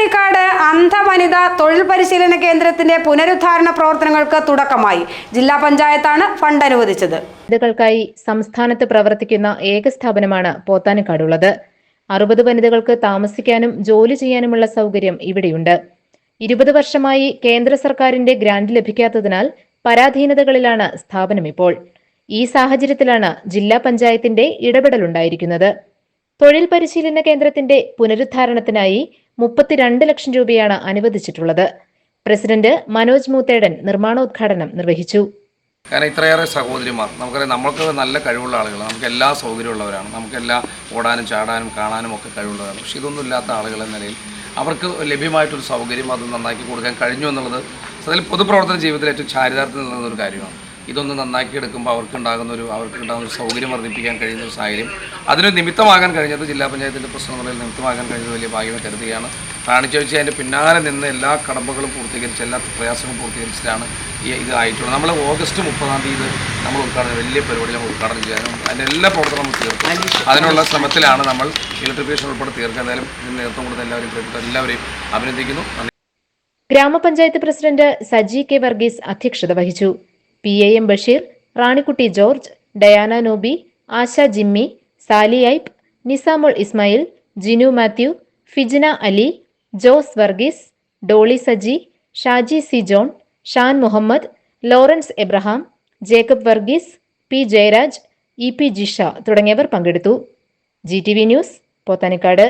പോത്താനിക്കാട് അന്ധവനിത തൊഴിൽ പരിശീലന കേന്ദ്രത്തിന്റെ പുനരുദ്ധാരണ പ്രവർത്തനങ്ങൾക്ക് തുടക്കമായി. ജില്ലാ പഞ്ചായത്താണ് ഫണ്ട് അനുവദിച്ചത്. വനിതകൾക്കായി സംസ്ഥാനത്ത് പ്രവർത്തിക്കുന്ന ഏക സ്ഥാപനമാണ് പോത്താനിക്കാടുള്ളത് അറുപത് വനിതകൾക്ക് താമസിക്കാനും ജോലി ചെയ്യാനുമുള്ള സൗകര്യം ഇവിടെയുണ്ട്. ഇരുപത് വർഷമായി കേന്ദ്ര സർക്കാരിന്റെ ഗ്രാന്റ് ലഭിക്കാത്തതിനാൽ പരാധീനതകളിലാണ് സ്ഥാപനം ഇപ്പോൾ. ഈ സാഹചര്യത്തിലാണ് ജില്ലാ പഞ്ചായത്തിന്റെ ഇടപെടലുണ്ടായിരിക്കുന്നത്. തൊഴിൽ പരിശീലന കേന്ദ്രത്തിന്റെ പുനരുദ്ധാരണത്തിനായി മുപ്പത്തിരണ്ട് ലക്ഷം രൂപയാണ് അനുവദിച്ചിട്ടുള്ളത്. പ്രസിഡന്റ് മനോജ് മൂത്തേടൻ നിർമ്മാണോദ്ഘാടനം നിർവഹിച്ചു. കാരണം ഇത്രയേറെ സഹോദരിമാർ നമുക്കറിയാം നമ്മൾക്ക് നല്ല കഴിവുള്ള ആളുകൾ നമുക്ക് എല്ലാ സൗകര്യമുള്ളവരാണ്. നമുക്കെല്ലാം ഓടാനും ചാടാനും കാണാനും ഒക്കെ കഴിവുള്ളവരാണ്. പക്ഷേ ഇതൊന്നും ഇല്ലാത്ത ആളുകൾ എന്ന നിലയിൽ അവർക്ക് ലഭ്യമായിട്ടൊരു സൗകര്യം അത് നന്നാക്കി കൊടുക്കാൻ കഴിഞ്ഞു എന്നുള്ളത് അതിൽ പൊതുപ്രവർത്തന ജീവിതത്തിൽ ഏറ്റവും ചാരിതാർത്ഥ്യം നിൽക്കുന്ന ഒരു കാര്യമാണ്. ഇതൊന്ന് നന്നാക്കി എടുക്കുമ്പോൾ അവർക്കുണ്ടാകുന്ന ഒരു അവർക്കുണ്ടാകുന്ന ഒരു സൗകര്യം വർദ്ധിപ്പിക്കാൻ കഴിയുന്ന ഒരു സാഹചര്യം. അതിന് നിമിത്തമാകാൻ കഴിഞ്ഞത് ജില്ലാ പഞ്ചായത്തിന്റെ പ്രശ്നങ്ങളിൽ നിമിത്തമാകാൻ കഴിഞ്ഞത് വലിയ ഭാഗ്യം കരുതുകയാണ്. റാണിച്ചോച്ചി അതിന്റെ പിന്നാലെ നിന്ന് എല്ലാ കടമ്പകളും പൂർത്തീകരിച്ച് എല്ലാ പ്രയാസങ്ങളും പൂർത്തീകരിച്ചിട്ടാണ് ഈ ഇത് ആയിട്ടുള്ളത്. നമ്മൾ ഓഗസ്റ്റ് മുപ്പതാം തീയതി നമ്മൾ ഉദ്ഘാടനം വലിയ പരിപാടി നമ്മൾ ഉദ്ഘാടനം ചെയ്യാനും അതിന്റെ എല്ലാ പ്രവർത്തനവും തീർക്കും. അതിനുള്ള ശ്രമത്തിലാണ് നമ്മൾ ഇലക്ട്രിഫിക്കേഷൻ ഉൾപ്പെടെ തീർക്കുക. എന്തായാലും ഇതിന് നേതൃത്വം കൊടുത്ത പ്രിയപ്പെട്ട എല്ലാവരെയും അഭിനന്ദിക്കുന്നു. ഗ്രാമപഞ്ചായത്ത് പ്രസിഡന്റ് സജി കെ വർഗീസ് അധ്യക്ഷത വഹിച്ചു. P A M Basheer Ranikutty George Diana Nobi Asha Jimmy Sally Ipe Nizamul Ismail Jinu Mathew Fijna Ali Jose Varghese Dolly Saji Shaji C John Shan Muhammad Lawrence Abraham Jacob Varghese P Jayaraj E P Jisha തുടങ്ങിയവർ പങ്കെടുത്തു. G T V news Pothanikkad.